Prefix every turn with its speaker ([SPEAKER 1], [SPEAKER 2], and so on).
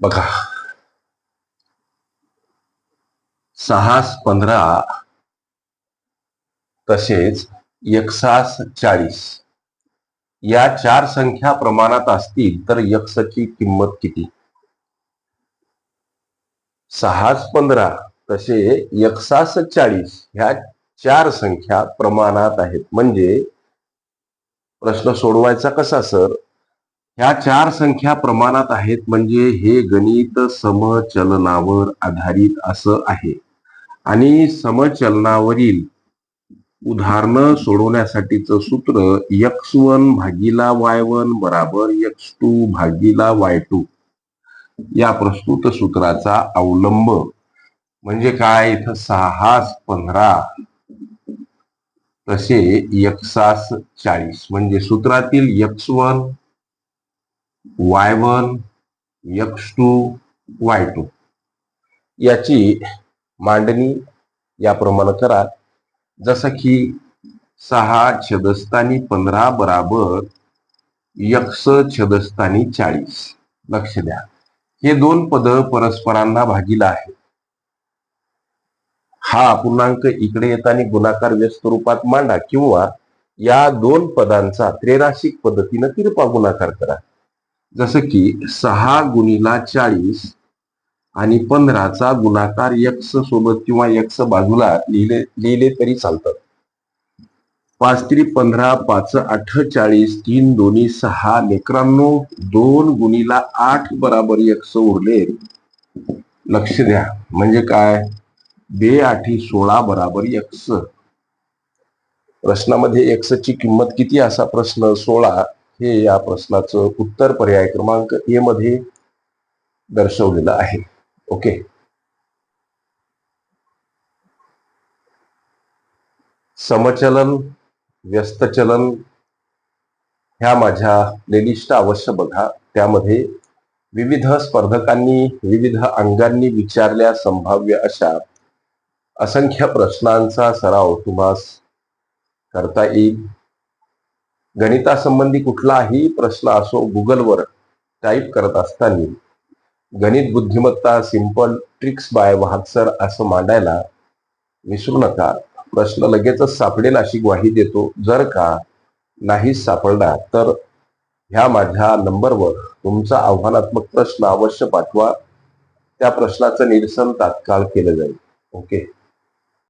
[SPEAKER 1] बघा. सहास पंधरा तसेच एकसास चाळीस. या चार संख्या प्रमाणात असतील तर यक्षची किंमत किती? सहास पंधरा तसे यक्षास चाळीस ह्या चार संख्या प्रमाणात आहेत. म्हणजे प्रश्न सोडवायचा कसा सर? ह्या चार संख्या प्रमाणात आहेत म्हणजे हे गणित समचलनावर आधारित असं आहे. आणि समचलनावरील उदाहरणं सोडवण्यासाठीचं सूत्र यक्स वन भागीला वाय वन बराबर यक्स टू भागीला वाय टू या प्रस्तुत सूत्राचा अवलंब म्हणजे काय? इथं सहास पंधरा तसे यक्सास चाळीस. म्हणजे सूत्रातील x one y one x two y two. याची मांडणी याप्रमाणे करा. जसं की सहा छदस्थानी पंधरा बराबर यक्ष छदस्थानी चाळीस. लक्ष द्या. हे दोन पद परस्परांना भागीला आहे हा पूर्णांक इकडे येताना गुणाकार व्यस्त रूपात मांडा किंवा या दोन पदांचा त्रेराशिक पद्धतीनं तिरपा गुणाकार करा. जसं की सहा गुणीला चाळीस आणि पंधराचा गुणाकार यक्स सोबत किंवा यक्स बाजूला लिहिले लिहिले तरी चालतात पाच तरी पंधरा पाच अठ्ठेचाळीस तीन दोन्ही सहा लेकरांनो दोन गुणीला आठ बराबर यक्स उरले. लक्ष द्या. म्हणजे काय? बे आठी सोळा बराबर यक्स प्रश्नामध्ये एक्स ची किंमत किती असा प्रश्न? सोळा. हे या प्रश्नाचं उत्तर पर्याय क्रमांक ए मध्ये दर्शवलेलं आहे. ओके? समचलन व्यस्तचलन ह्या माझ्या प्लेलिस्ट अवश्य बघा. त्यामध्ये विविध स्पर्धकांनी विविध अंगांनी विचारल्या संभाव्य अशा असंख्य प्रश्नांचा सराव तुम्हास करता येईल. गणितासंबंधी कुठलाही प्रश्न असो गुगलवर टाईप करत असताना गणित बुद्धिमत्ता सिंपल ट्रिक्स बाय वाहतसर असं मांडायला विसरू नका. प्रश्न लगेचच सापडेल अशी ग्वाही देतो. जर का नाही सापडला तर ह्या माझ्या नंबरवर तुमचा आव्हानात्मक प्रश्न अवश्य पाठवा. त्या प्रश्नाचं निरसन तात्काळ केलं जाईल. ओके?